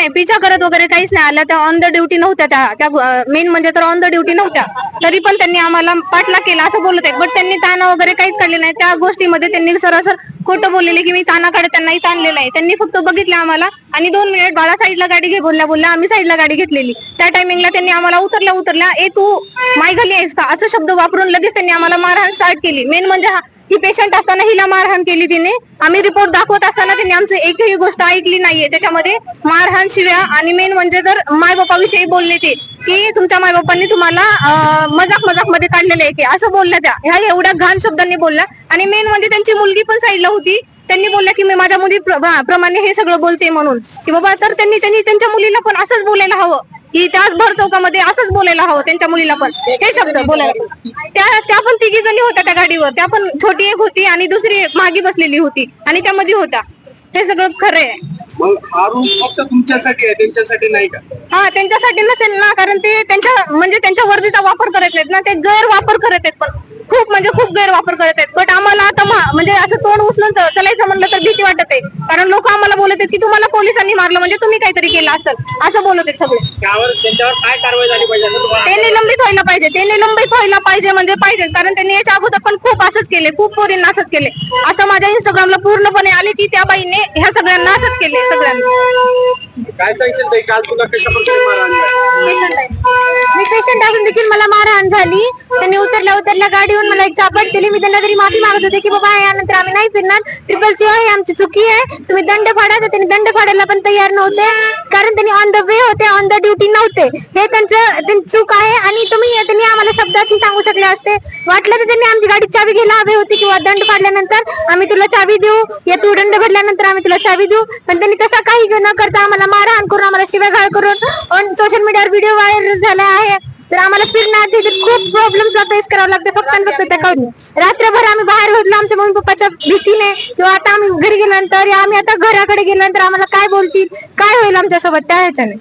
नाही पिछा करत वगैरे काहीच नाही. आला त्या ऑन द ड्युटी नव्हत्या त्या. त्या मेन म्हणजे तर ऑन द ड्युटी नव्हत्या. तरी पण त्यांनी आम्हाला पाठला केला असं बोलत आहेत. बट त्यांनी ताना वगैरे काहीच काढले नाही. त्या गोष्टीमध्ये त्यांनी सरासर खोटं बोललेले की मी ताना काढत त्यांनाही ताणलेलं आहे. त्यांनी फक्त बघितलं आम्हाला. आणि दोन मिनिट बाळा साईडला गाडी घे बोलल्या बोलल्या आम्ही साईडला गाडी घेतलेली. त्या टायमिंगला त्यांनी आम्हाला उतरल्या उतरल्या ए तू माय घाली आहेस का? असं शब्द वापरून लगेच त्यांनी आम्हाला मारहाण स्टार्ट केली. मेन म्हणजे की पेशंट असताना हिला मारहाण केली तिने. आम्ही रिपोर्ट दाखवत असताना त्यांनी आमची एकही गोष्ट ऐकली नाहीये. त्याच्यामध्ये मारहाण शिव्या आणि मेन म्हणजे जर माय बापाविषयी बोलले ते की तुमच्या माय बापांनी तुम्हाला मजाक मजाकमध्ये काढलेले आहे की असं बोलल्या त्या. ह्या एवढ्या घाण शब्दांनी बोलल्या. आणि मेन म्हणजे त्यांची मुलगी पण साईडला होती. त्यांनी बोलल्या की मी माझ्या मुली प्रमाणे हे सगळं बोलते म्हणून. की बाबा तर त्यांनी त्यांनी त्यांच्या मुलीला पण असंच बोलायला हवं. की त्याच भर चौकामध्ये असंच बोलायला हवं त्यांच्या मुलीला पण. हे शब्द बोलायला त्या जणी होत्या त्या गाडीवर. त्या पण छोटी एक होती आणि दुसरी एक मागे बसलेली होती आणि त्यामध्ये होत्या हे सगळं खरं आहे. मग हा रूम फक्त तुमच्यासाठी आहे त्यांच्यासाठी नाही का? हा त्यांच्यासाठी नसेल ना कारण ते त्यांच्या म्हणजे त्यांच्या वर्दीचा वापर करत नाहीत ना ते गैरवापर करत आहेत पण. खूप म्हणजे खूप गैरवापर करत आहेत. बट आम्हाला आता म्हणजे असं तोंड उचलून चलायचं म्हणलं तर भीती वाटत आहे. कारण बोलत आहेत की तुम्हाला पोलिसांनी मारलं म्हणजे तुम्ही काहीतरी केलं असेल. असं बोलत आहेत सगळे. त्यावर त्यांच्यावर काय कारवाई झाली पाहिजे असं तुम्हाला ते निलंबित व्हायला पाहिजे. ते निलंबित व्हायला पाहिजे म्हणजे पाहिजे. कारण त्यांनी याच्या अगोदर पण खूप असंच केले. खूप पोरींना असंच केले. असं माझ्या इंस्टाग्रामला पूर्णपणे आले की त्या बाईने ह्या सगळ्यांना असंच केले सगळ्यांना. काय सांगशील ताई? काल तुला कशा प्रकारे मारहाण झाली? पेशंट आहे. मी पेशंट असून देखील मला मारहाण झाली. त्यांनी उतरल्या उतरल्या गाडीवर मला एक चापट दिली. मी त्यांना तरी माफी मागत होते की बाबा यानंतर आम्ही नाही फिरणार. ट्रिपल सी आहे आमची चुकी आहे. तुम्ही दंड फाडा तर त्यांनी दंड फाडायला पण तयार नव्हते. कारण त्यांनी ऑन द वे होते ऑन द ड्युटी नव्हते. हे त्यांचं त्यांची चूक आहे आणि तुम्ही त्यांनी आम्हाला शब्दात सांगू शकले असते. वाटलं तर त्यांनी आमची गाडी चावी घ्यायला हवी होती किंवा दंड फाडल्यानंतर आम्ही तुला चावी देऊ. या तू दंड भरल्यानंतर आम्ही तुला चावी देऊ. पण त्यांनी तसा काही न करता आम्हाला मारहाण करून आम्हाला शिवागाळ करून. सोशल मीडियावर व्हिडिओ व्हायरल झाला आहे. तर आम्हाला फिरण्यात तर खूप प्रॉब्लेमचा फेस करावा लागतं फक्त आणि फक्त त्याकडून रात्रभर आम्ही बाहेर होतो आमच्या मम्मी पप्पाच्या भीतीने किंवा आता आम्ही घरी गेल्यानंतर या आम्ही आता घराकडे गेल्यानंतर आम्हाला काय बोलतील? काय होईल आमच्यासोबत? त्या ह्याच्याने.